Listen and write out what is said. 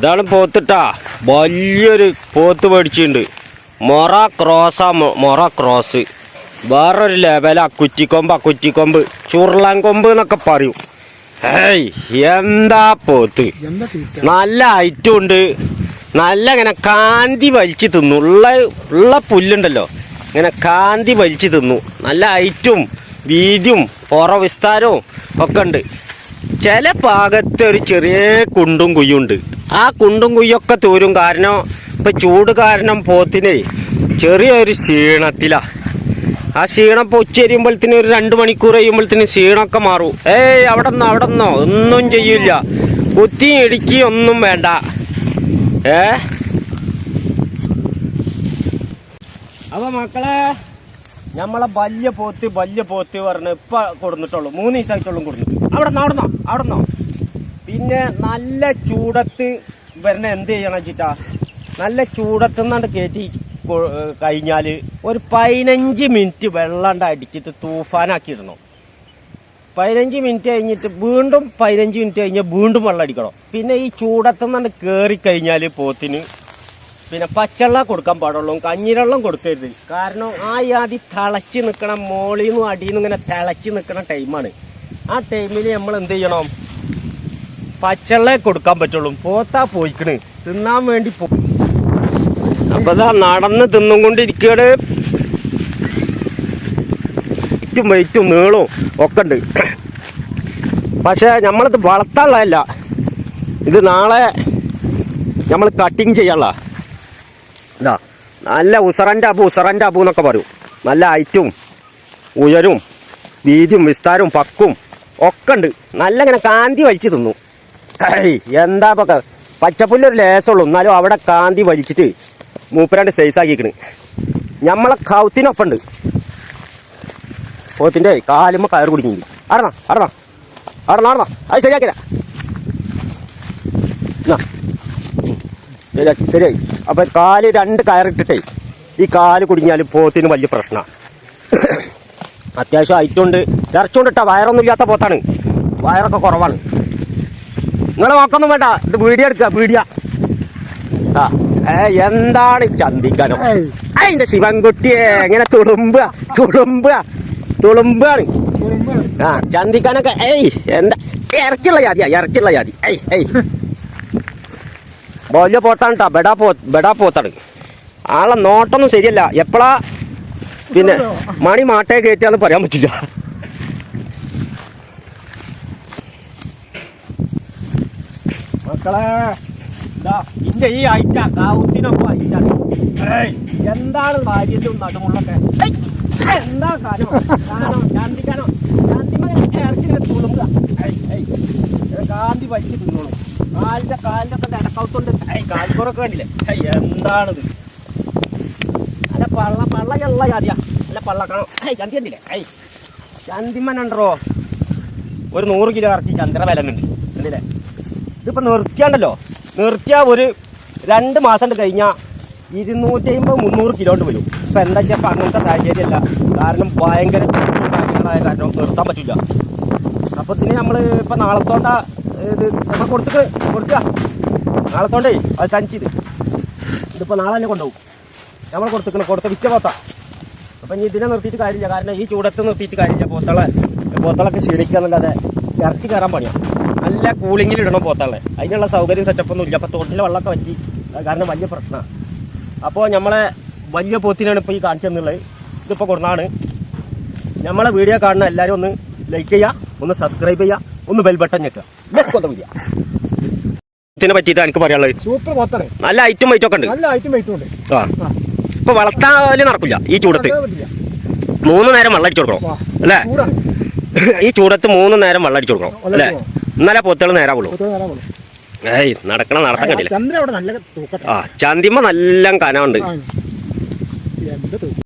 ഇതാണ് പോത്തിട്ടാ. വലിയൊരു പോത്ത് മേടിച്ചിട്ടുണ്ട്. മൊറ ക്രോസാ മൊറ ക്രോസ്. വേറൊരു ലെവലാ. കുറ്റിക്കൊമ്പ് കുറ്റിക്കൊമ്പ്. ചുരുളൻ കൊമ്പ് എന്നൊക്കെ പറയും. ഏയ് എന്താ പോത്ത്? നല്ല ഐറ്റം ഉണ്ട്. നല്ല ഇങ്ങനെ കാന്തി വലിച്ചു തിന്നു. ഉള്ള ഉള്ള പുല്ലുണ്ടല്ലോ. ഇങ്ങനെ കാന്തി വലിച്ചു തിന്നു. നല്ല ഐറ്റും വീതിയും പുറ വിസ്താരവും ഒക്കെ ഉണ്ട്. ചില ഭാഗത്ത് ഒരു ചെറിയ കുണ്ടും കുയ്യുണ്ട് ആ കുണ്ടും കുയ്യൊക്കെ തൂരും കാരണം ഇപ്പം ചൂട് കാരണം പോത്തിനെ ചെറിയൊരു ക്ഷീണത്തിലാണ് ആ ക്ഷീണം ഇപ്പോൾ ഉച്ച വരുമ്പോഴത്തേന് ഒരു രണ്ട് മണിക്കൂർ കഴിയുമ്പോഴത്തേന് ക്ഷീണമൊക്കെ മാറും. ഏയ് അവിടെ നിന്നോ അവിടെ നിന്നോ ഒന്നും ചെയ്യില്ല. കുത്തി ഇടുക്കി ഒന്നും വേണ്ട. ഏ? അപ്പൊ മക്കളെ നമ്മളെ വലിയ പോത്ത് വലിയ പോത്ത് പറഞ്ഞ് ഇപ്പൊ കൊടുന്നിട്ടുള്ളൂ. മൂന്ന് ദിവസമായിട്ടുള്ളൂ കൊടുത്തു അവിടെ നിന്നോ അവിടെ നിന്നോ അവിടെ നിന്നോ പിന്നെ നല്ല ചൂടത്ത് വരണ എന്ത് ചെയ്യണം വെച്ചിട്ടാ? നല്ല ചൂടത്തുനിന്നാണ്ട് കയറ്റി കഴിഞ്ഞാൽ ഒരു പതിനഞ്ച് മിനിറ്റ് വെള്ളാണ്ട് അടിച്ചിട്ട് തൂഫാനാക്കി ഇടണം പതിനഞ്ച് മിനിറ്റ് കഴിഞ്ഞിട്ട് വീണ്ടും പതിനഞ്ച് മിനിറ്റ് കഴിഞ്ഞാൽ വീണ്ടും വെള്ളം അടിക്കണം. പിന്നെ ഈ ചൂടത്തുനിന്നാണ്ട് കയറി കഴിഞ്ഞാൽ പോത്തിന് പിന്നെ പച്ചവെള്ളം കൊടുക്കാൻ പാടുള്ളൂ. കഞ്ഞിവെള്ളം കൊടുക്കരുത്. കാരണം ആ യാതി തിളച്ച് നിൽക്കണം മോളിൽ നിന്നും അടിയിൽ നിന്നും ഇങ്ങനെ തിളച്ച് നിൽക്കണ ടൈമാണ് ആ ടൈമിൽ നമ്മൾ എന്ത് ചെയ്യണം? പച്ചവെള്ളം കൊടുക്കാൻ പറ്റുള്ളൂ. പോത്താ പോയിക്കണ്. തിന്നാൻ വേണ്ടി പോ അപ്പൊ നടന്ന് തിന്നും കൊണ്ടിരിക്കുകയാണ് ഏറ്റവും വെയിറ്റും നീളവും ഒക്കെ ഉണ്ട്. പക്ഷേ നമ്മളിത് വളർത്താനുള്ളതല്ല. ഇത് നാളെ നമ്മൾ കട്ടിങ് ചെയ്യാനുള്ള. ഇതാ നല്ല ഉസറന്റെ അബു ഉസറന്റെ അബു എന്നൊക്കെ പറയും. നല്ല ഹൈറ്റും ഉയരും വീതിയും വിസ്താരവും പക്കും ഒക്കെ ഉണ്ട്. നല്ല ഇങ്ങനെ കാന്തി വലിച്ചു തിന്നു. എന്താ ഇപ്പൊ പച്ചപ്പുല്ലൊരു ലേസമുള്ളൂ എന്നാലും അവിടെ കാന്തി വലിച്ചിട്ട് മൂപ്പരാണ്ട് സൈസാക്കിക്കണ് നമ്മളെ കൗത്തിനൊപ്പം ഉണ്ട് പോത്തിന്റെ കാലുമ്മ കയറ് കുടുങ്ങി അടണ അടണ അടണ അടണ അത് ശരിയാക്കില്ല ശരിയാക്കി ശരിയായി. അപ്പൊ കാൽ രണ്ട് കയറിട്ടിട്ടേ ഈ കാൽ കുടുങ്ങിയാൽ പോത്തിന് വലിയ പ്രശ്നമാണ് അത്യാവശ്യം ഐറ്റുണ്ട് ഇറച്ചുകൊണ്ടിട്ടാ വയറൊന്നും ഇല്ലാത്ത പോത്താണ്. വയറൊക്കെ കുറവാണ്. നിങ്ങൾ നോക്കൊന്നും വേണ്ട. ഇത് എടുക്കുക വീഡിയോ ആ ഏ എന്താണ് ചന്തിക്കാനോ. അതിന്റെ ശിവൻകുട്ടിയെ എങ്ങനെ തുളുമ്പുക തുളുമ്പുക തുളുമ്പാണ്. ആ ചന്തിക്കാനൊക്കെ ഏയ് എന്താ? ഇറച്ചുള്ള ജാതിയാ ഇറച്ചുള്ള ജാതി. ഏയ് ഏയ്. വലിയ പോത്താണ് കേട്ടോ ബെടാ പോ ബെടാ പോത്താണ്. ആളെ നോട്ടൊന്നും ശരിയല്ല. എപ്പോഴാ പിന്നെ മണി മാട്ടേ കയറ്റാന്ന് പറയാൻ പറ്റില്ല. മക്കളെ ഇന്റെ ഈ അയച്ച കാവുത്തിനൊപ്പം ഏയ്, എന്താണ് ഭാര്യന്റെ നടുമുള്ളൊക്കെ എന്താ കാര്യം? കാനോ ചാന്തിക്കാനോ ചാന്തിമകൻ ഇറച്ചിങ്ങനെ തുളുമ്പുക. കാന്തി വലിച്ച് തിന്നോളൂ. കാലിന്റെ കാലിന്റെ ഒക്കെ ഇടക്കൗത്തുണ്ട് കാൽക്കുറൊക്കെ കണ്ടില്ലേ? എന്താണിത് അല്ല പള്ള പള്ള എല്ലാ ജാതിയാ. അല്ല പള്ള കാണോ ഏയ് ചന്തി കണ്ടില്ലേ? ഐ ചന്തിമ്മനുണ്ടോ ഒരു നൂറ് കിലോ ഇറച്ചി ചന്ദ്ര വില കണ്ടില്ലേ? ഇതിപ്പോ നിർത്തിയാണ്ടല്ലോ. നിർത്തിയ ഒരു രണ്ട് മാസം കഴിഞ്ഞാൽ ഇരുന്നൂറ്റി അമ്പത് മുന്നൂറ് കിലോണ്ട് വരും. ഇപ്പം എന്താ വെച്ചാൽ അങ്ങനത്തെ സാഹചര്യമല്ല. കാരണം ഭയങ്കര കാര്യങ്ങളായ കാരണം നിർത്താൻ പറ്റില്ല അപ്പോൾ ഇതിന് നമ്മൾ ഇപ്പം നാളത്തോണ്ട ഇത് നമ്മൾ കൊടുത്തിട്ട് കൊടുക്കുക. നാളത്തോണ്ടേ അത് സഞ്ചിത് ഇതിപ്പോ നാളെ തന്നെ കൊണ്ടുപോകും. നമ്മൾ കൊടുത്തിക്കണം കൊടുത്ത വിറ്റ പോത്ത. അപ്പം ഇനി ഇതിനെ നിർത്തിയിട്ട് കാര്യമില്ല. കാരണം ഈ ചൂടത്ത് നിർത്തിയിട്ട് കാര്യമില്ല പോത്തളെ പോത്തളൊക്കെ ക്ഷീണിക്കുക എന്നല്ലാതെ ഇറച്ചി കയറാൻ പണിയാണ് നല്ല കൂളിങ്ങിൽ ഇടണം പോത്താളെ. അതിനുള്ള സൗകര്യം സെറ്റപ്പ് ഒന്നും ഇല്ല. അപ്പൊ തോട്ടിലെ വെള്ളമൊക്കെ പറ്റി കാരണം വലിയ പ്രശ്നമാണ് അപ്പോൾ നമ്മളെ വലിയ പോത്തിനാണ് ഇപ്പോൾ ഈ കാണിച്ചു തന്നുള്ളത് ഇതിപ്പോൾ കൊടുന്നാണ് നമ്മളെ വീഡിയോ കാണുന്ന എല്ലാവരും ഒന്ന് ലൈക്ക് ചെയ്യുക ഒന്ന് സബ്സ്ക്രൈബ് ചെയ്യുക ഒന്ന് ബെൽ ബട്ടൺ ഞെക്കുക ബെസ്റ്റ് ഇതിനെ പറ്റിയിട്ട് എനിക്ക് പറയാനുള്ളത്. സൂപ്പർ പോത്താണ് നല്ല ഐറ്റം വൈറ്റൊക്കെ ഉണ്ട്. നല്ല ഐറ്റം വെയിറ്റും ഉണ്ട്. ആ. വളർത്താൽ നടക്കില്ല ഈ ചൂടത്ത്. മൂന്ന് നേരം വെള്ളം അടിച്ചു കൊടുക്കണം. അല്ലേ? ഈ ചൂടത്ത് മൂന്ന് നേരം വെള്ളം അടിച്ചു കൊടുക്കണം. അല്ലേ. എന്നാലേ പൊത്തുകൾ നേരാവുള്ളൂ. ഏയ് നടക്കണ നല്ല തൂക്കട്ടെ ആ ചന്തിമ്മ നല്ല കനമുണ്ട്